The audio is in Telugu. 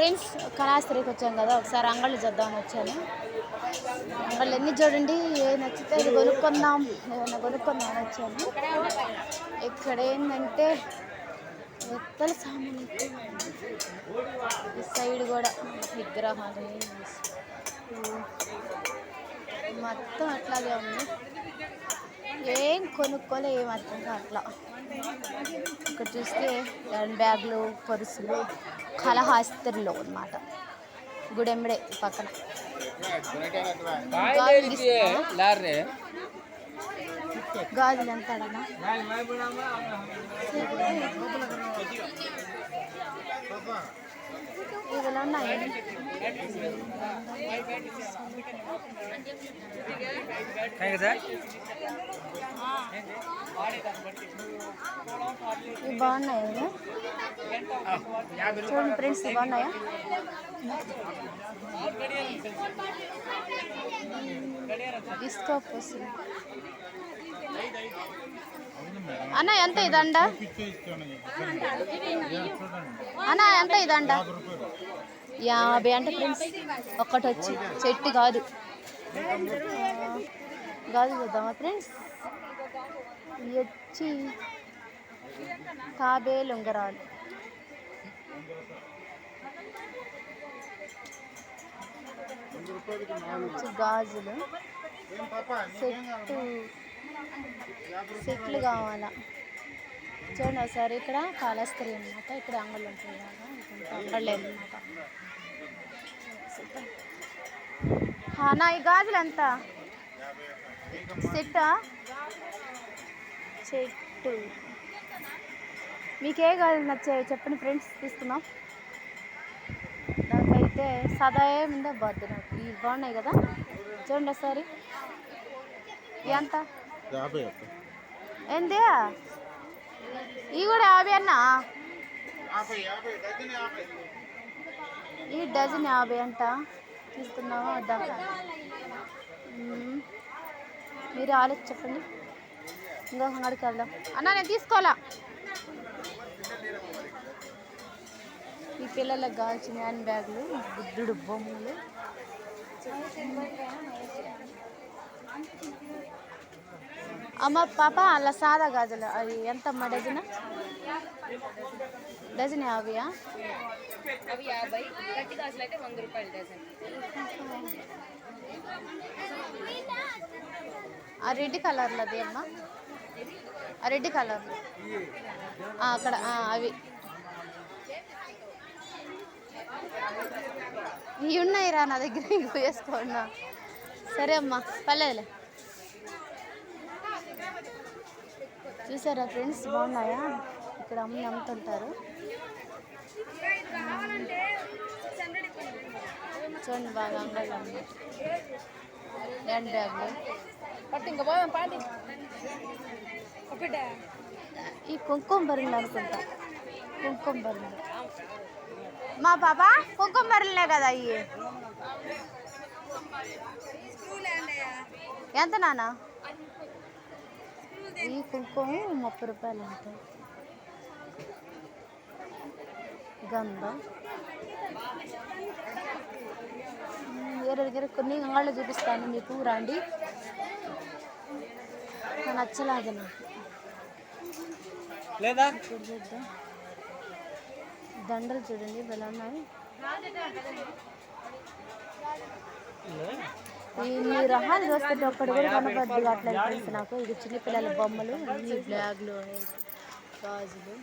ఫ్రెండ్స్ కళాస్త్రికి వచ్చాం కదా ఒకసారి అంగళ్ళు చేద్దామని వచ్చాను. అంగళ్ళు ఎన్ని చూడండి ఏ నచ్చితే అది కొనుక్కుందాం ఏమైనా కొనుక్కుందాం అని వచ్చాను. ఇక్కడ ఏంటంటే ఎత్తల సామాన్ ఈ సైడ్ కూడా విగ్రహాలు. మొత్తం అట్లాగే ఉంది. ఏం కొనుక్కోలే ఏం అర్థం అట్లా ఇక్కడ చూస్తే హ్యాండ్ బ్యాగ్లు పరుసులు. కలహాస్త్రులు అన్నమాట. గుడెంబడే పక్కన. గాజులు ఎంత ఇవి ఉన్నాయి? ఇవి బాగున్నాయి. చూడండి ఫ్రెండ్స్ బాగున్నాయా డిస్కో వస్తుంది అన్న ఎంత ఇదండ అన్న ఎంత ఇదండ యాభై అంట ఫ్రెండ్స్ ఒక్కటి వచ్చి. చెట్టు కాదు గాజు చూద్దామా ఫ్రెండ్స్? ఇవి వచ్చి కాబేలు ఉంగరాలు. గాజులు. సెట్టు సెట్లు కావాలా? చూడండి ఒకసారి ఇక్కడ కాళస్త్రీ అనమాట ఇక్కడ అంగళ్ళు ఉంటాయి కదా అంగళ్ళు అనమాట నా ఈ గాజులు ఎంత? సెట్టా? చెట్టు మీకు ఏ గాజులు నచ్చాయో చెప్పండి ఫ్రెండ్స్ తీసుకుందాం. నాకైతే సదా ఏముందో బద్దు నాకు. ఇవి బాగున్నాయి కదా? చూడండి ఒకసారి. ఎంత? ఏంది ఇవి కూడా యాభై అన్నా? ఈ డజన్ యాభై అంట. తీసుకుందామా? వద్దా. మీరు ఆలోచి చెప్పండి ఇంకో అంగడికి వెళ్దాం. అన్న నేను తీసుకోవాలా? పిల్లలకు కావాల్సిన హ్యాండ్ బ్యాగులు బుద్ధుడు బొమ్మలు. అమ్మ పాప అలా సాదా గాజులు. అవి ఎంతమ్మా డజన్? డజన్ యాభైయా? అవి యాభై. గట్టి గాజులు అయితే వంద రూపాయలు డజన్. ఆ రెడ్ కలర్లో అది అమ్మా. ఆ రెడ్ కలర్ అక్కడ అవి. ఇవి ఉన్నాయి రా నా దగ్గర ఇంకో వేసుకోండి సరే అమ్మా పర్లేదులే. చూసారా ఫ్రెండ్స్ బాగున్నాయా? ఇక్కడ అమ్మి అమ్ముతుంటారు. చూడండి బాగా అంగళ్ళు అన్నమాట హ్యాండ్ బ్యాగ్లు పట్టు ఇంకా పోదాం ఈ కుంకుమ బరులు అనుకుంటా. కుంకుమ బరులు మా పాప కుంకుమ బరులే కదా అయ్యి ఎంత నాన్న? ఈ కుంకుమ ముప్పై రూపాయలు ఉంటాయి గంధం. వేరే దగ్గర కొన్ని అంగాళ్ళు చూపిస్తాను మీకు రండి. నచ్చలేదు నాకు. లేదా? చూద్దాం. దండలు చూడండి ఎలా ఉన్నాయి? ఈ మీ రహాలు చూస్తుంటే ఒక్కటి కూడా కనపడదు అట్లా ఫ్రెండ్స్ నాకు. ఇది చిన్నపిల్లల బొమ్మలు అన్ని బ్యాగులు గాజులు.